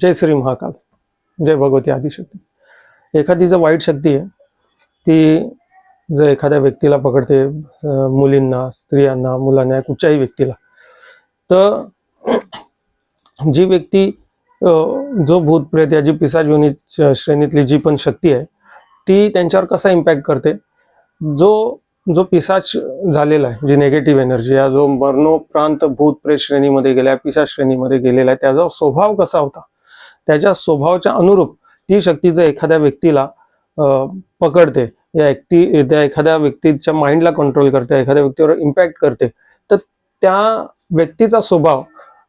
जय श्री महाकाल. जय भगवती आदिशक्ती. एखादी जर वाईट शक्ती आहे ती जर एखाद्या व्यक्तीला पकडते मुलींना स्त्रियांना मुलांना कुठच्याही व्यक्तीला तर जी व्यक्ती जो भूत प्रेत या जी पिसाच श्रेणीतली जी पण शक्ती आहे ती त्यांच्यावर कसा इम्पॅक्ट करते? जो जो पिसाच झालेला आहे जी नेगेटिव्ह एनर्जी या जो मरणोप्रांत भूत प्रेत श्रेणीमध्ये गेला पिसाच श्रेणीमध्ये गेलेला आहे त्याचा स्वभाव कसा होता? त्याच्या स्वभावाच्या अनुरूप ती शक्ती जर एखाद्या व्यक्तीला पकडते या व्यक्ती त्या एखाद्या व्यक्तीच्या माइंडला कंट्रोल करते एखाद्या व्यक्तीवर इम्पॅक्ट करते तर त्या व्यक्तीचा स्वभाव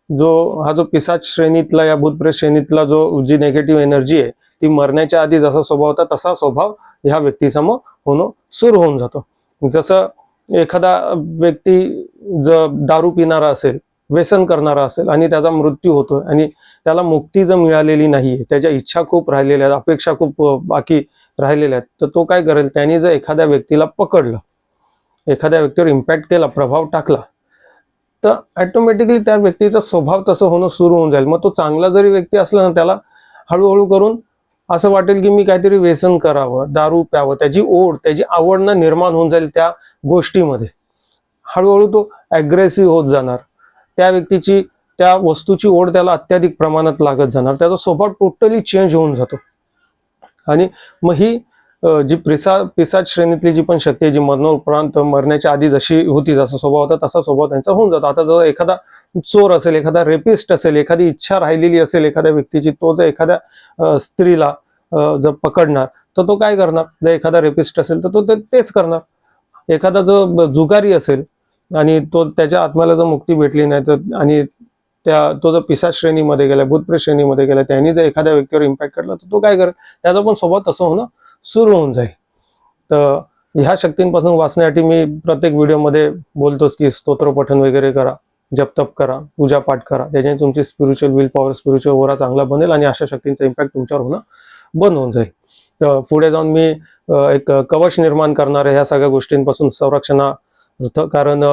जो हा जो पिसाच श्रेणीतला या भूतप्रेत श्रेणीतला जो जी नेगेटिव्ह एनर्जी आहे ती मरण्याच्या आधी जसा स्वभाव होता तसा स्वभाव ह्या व्यक्तीसमोर होणं सुरू होऊन जातो. जसं एखादा व्यक्ती जर दारू पिणारा असेल व्यसन करणारा असेल आणि त्याचा मृत्यू होतो आणि त्याला मुक्ती जर मिळालेली नाही आहे त्याच्या इच्छा खूप राहिलेल्या आहेत अपेक्षा खूप बाकी राहिलेल्या आहेत तर तो काय करेल? त्याने जर एखाद्या व्यक्तीला पकडलं एखाद्या व्यक्तीवर इम्पॅक्ट केला प्रभाव टाकला तर ॲटोमॅटिकली त्या व्यक्तीचा स्वभाव तसं होणं सुरू होऊन जाईल. मग तो चांगला जरी व्यक्ती असला ना त्याला हळूहळू करून असं वाटेल की मी काहीतरी व्यसन करावं दारू प्यावं त्याची ओढ त्याची आवड ना निर्माण होऊन जाईल त्या गोष्टीमध्ये. हळूहळू तो ॲग्रेसिव्ह होत जाणार. त्या व्यक्तीची त्या वस्तूची ओढ त्याला अत्याधिक प्रमाणात लागत जाणार. त्याचा स्वभाव टोटली चेंज होऊन जातो. आणि मग ही जी पिसा पिसाच श्रेणीतली जी पण शक्ती आहे जी मरणोपरांत मरण्याच्या आधी जशी होती जसा स्वभाव होता तसा स्वभाव त्यांचा होऊन जातो. आता जर एखादा चोर असेल एखादा रेपिस्ट असेल एखादी इच्छा राहिलेली असेल एखाद्या व्यक्तीची तो जर एखाद्या स्त्रीला जर पकडणार तर तो काय करणार? जर एखादा रेपिस्ट असेल तर तो तेच करणार. एखादा जो जुगारी असेल आणि तो त्याच्या आत्म्याला जर मुक्ती भेटली नाही तर आणि त्या तो जर पिसा श्रेणीमध्ये गेला भूतप्रेत श्रेणीमध्ये गेला त्यांनी जर एखाद्या व्यक्तीवर इम्पॅक्ट करला तर तो काय करेल? त्याचा पण सोबत तसं होणं सुरू होऊन जाईल. तर ह्या शक्तींपासून वाचण्यासाठी मी प्रत्येक व्हिडिओमध्ये बोलतोच की स्तोत्र पठण वगैरे करा जपतप करा पूजा पाठ करा. त्याच्याने तुमची spiritual will power spiritual aura चांगला बनेल आणि अशा शक्तींचा इम्पॅक्ट तुमच्यावर होणं बंद होऊन जाईल. तर पुढे जाऊन मी एक कवच निर्माण करणार आहे ह्या सगळ्या गोष्टींपासून संरक्षणार्थ कारण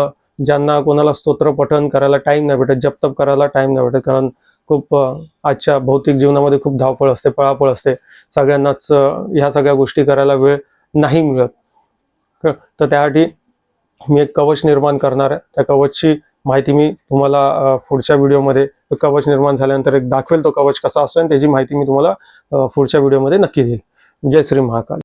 ज्यांना कोणाला स्तोत्र पठन करायला टाईम नाही भेटत जपतप करायला टाईम नाही भेटत कारण खूप आजच्या भौतिक जीवनामध्ये खूप धावपळ असते पळापळ असते. सगळ्यांनाच ह्या सगळ्या गोष्टी करायला वेळ नाही मिळत. तर त्यासाठी मी एक कवच निर्माण करणार आहे. त्या कवचची माहिती मी तुम्हाला पुढच्या व्हिडिओमध्ये कवच निर्माण झाल्यानंतर एक दाखवेल तो कवच कसा असतो आणि त्याची माहिती मी तुम्हाला पुढच्या व्हिडिओमध्ये नक्की देईल. जय श्री महाकाल.